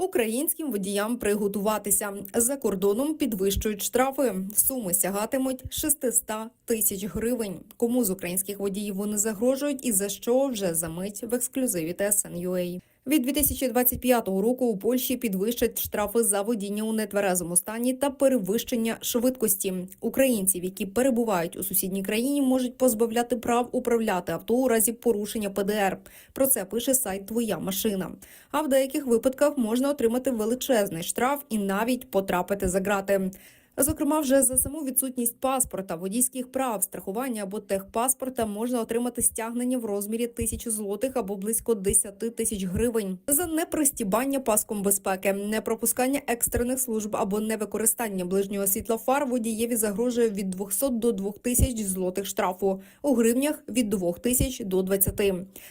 Українським водіям приготуватися за кордоном підвищують штрафи. Суми сягатимуть 600 тисяч гривень. Кому з українських водіїв вони загрожують і за що вже за мить в ексклюзиві TSN.ua. Від 2025 року у Польщі підвищать штрафи за водіння у нетверезому стані та перевищення швидкості. Українців, які перебувають у сусідній країні, можуть позбавляти прав управляти авто у разі порушення ПДР. Про це пише сайт Твоя машина. А в деяких випадках можна отримати величезний штраф і навіть потрапити за ґрати. Зокрема, вже за саму відсутність паспорта, водійських прав, страхування або техпаспорта можна отримати стягнення в розмірі тисячі злотих або близько 10 тисяч гривень за непристібання паском безпеки, непропускання екстрених служб або невикористання ближнього світла фар водієві загрожує від 200 до 2000 злотих штрафу у гривнях від 2000 до 20.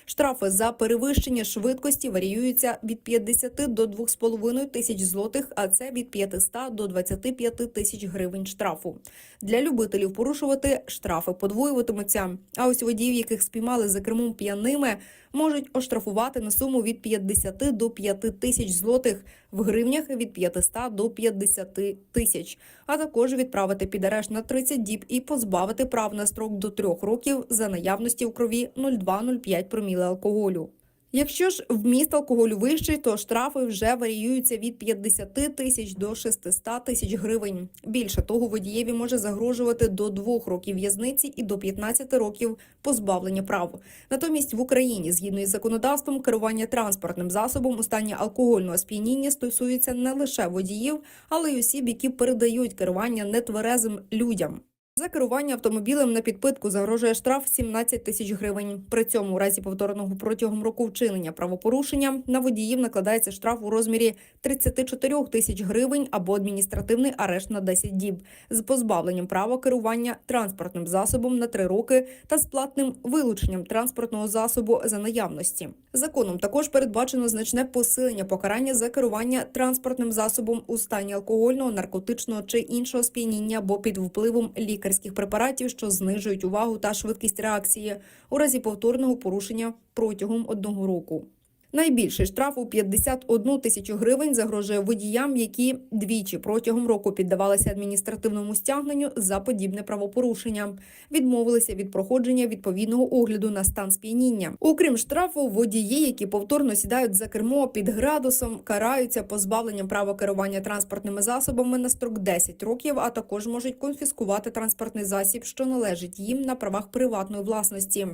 Штрафи за перевищення швидкості варіюються від 50 до 2,5 тисяч злотих, а це від 500 до 25 тисяч гривень штрафу. Для любителів порушувати штрафи подвоюватимуться. А ось водіїв, яких спіймали за кермом п'яними, можуть оштрафувати на суму від 50 до 5 тисяч злотих в гривнях від 500 до 50 тисяч, а також відправити під арешт на 30 діб і позбавити прав на строк до 3 років за наявності у крові 0,2-0,5 проміли алкоголю. Якщо ж вміст алкоголю вищий, то штрафи вже варіюються від 50 тисяч до 600 тисяч гривень. Більше того, водієві може загрожувати до 2 років в'язниці і до 15 років позбавлення прав. Натомість в Україні, згідно із законодавством, керування транспортним засобом у стані алкогольного сп'яніння стосується не лише водіїв, але й осіб, які передають керування нетверезим людям. За керування автомобілем на підпитку загрожує штраф 17 тисяч гривень. При цьому, у разі повторного протягом року вчинення правопорушення, на водіїв накладається штраф у розмірі 34 тисяч гривень або адміністративний арешт на 10 діб з позбавленням права керування транспортним засобом на 3 роки та з платним вилученням транспортного засобу за наявності. Законом також передбачено значне посилення покарання за керування транспортним засобом у стані алкогольного, наркотичного чи іншого сп'яніння або під впливом лікарських препаратів, що знижують увагу та швидкість реакції у разі повторного порушення протягом одного року. Найбільший штраф у 51 тисячу гривень загрожує водіям, які двічі протягом року піддавалися адміністративному стягненню за подібне правопорушення, відмовилися від проходження відповідного огляду на стан сп'яніння. Окрім штрафу, водії, які повторно сідають за кермо під градусом, караються позбавленням права керування транспортними засобами на строк 10 років, а також можуть конфіскувати транспортний засіб, що належить їм на правах приватної власності.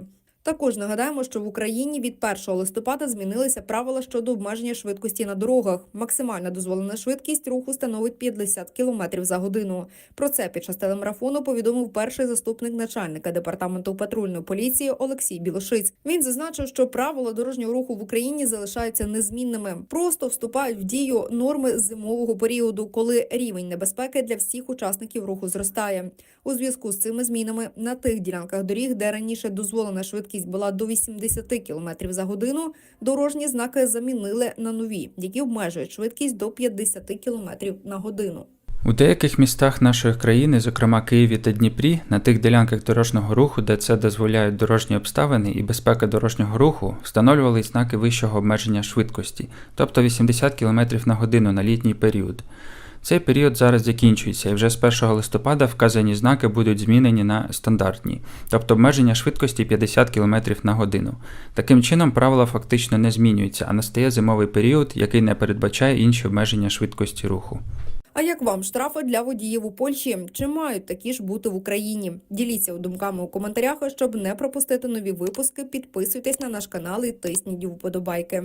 Також нагадаємо, що в Україні від 1 листопада змінилися правила щодо обмеження швидкості на дорогах. Максимальна дозволена швидкість руху становить 50 км за годину. Про це під час телемарафону повідомив перший заступник начальника департаменту патрульної поліції Олексій Білошиць. Він зазначив, що правила дорожнього руху в Україні залишаються незмінними. Просто вступають в дію норми зимового періоду, коли рівень небезпеки для всіх учасників руху зростає. У зв'язку з цими змінами на тих ділянках доріг, де раніше дозволена швидкість була до 80 км за годину, дорожні знаки замінили на нові, які обмежують швидкість до 50 км на годину. У деяких містах нашої країни, зокрема Києві та Дніпрі, на тих ділянках дорожнього руху, де це дозволяють дорожні обставини і безпека дорожнього руху, встановлювали знаки вищого обмеження швидкості, тобто 80 км на годину на літній період. Цей період зараз закінчується, і вже з 1 листопада вказані знаки будуть змінені на стандартні, тобто обмеження швидкості 50 км на годину. Таким чином, правила фактично не змінюються, а настає зимовий період, який не передбачає інші обмеження швидкості руху. А як вам штрафи для водіїв у Польщі? Чи мають такі ж бути в Україні? Діліться думками у коментарях, щоб не пропустити нові випуски. Підписуйтесь на наш канал і тисніть вподобайки.